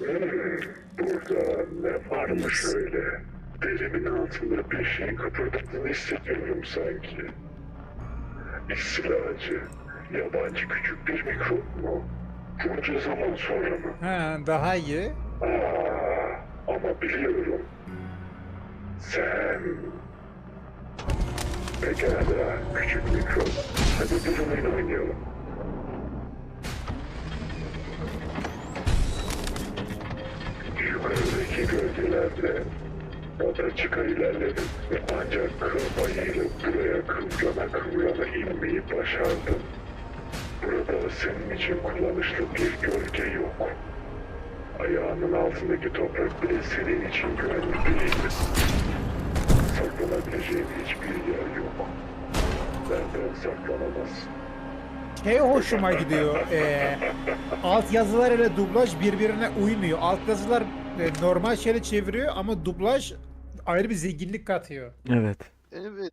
Burada ne varmış öyle? Derimin altında bir şeyin kıpırdattığını hissediyorum sanki. İstilacı, yabancı küçük bir mikrop mu? Bunca zaman sonra mı? Ha, daha iyi. Aa, ama biliyorum. Sen... Pekala, küçük mikrop. Hadi bir oyun oynayalım. Oda çıkar ilerledim ve ancak kıl payıyla buraya kıvrana kıvrana inmeyi başardım. Burada senin için kullanışlı bir gölge yok. Ayağının altındaki toprak bile senin için güvenli değildir. Saklanabileceğin hiçbir yer yok. Benden saklanamazsın. Şey hoşuma gidiyor. Ee, alt yazılar ile dublaj birbirine uymuyor. Alt yazılar e, normal şeyle çeviriyor ama dublaj ayrı bir zenginlik katıyor. Evet. Evet.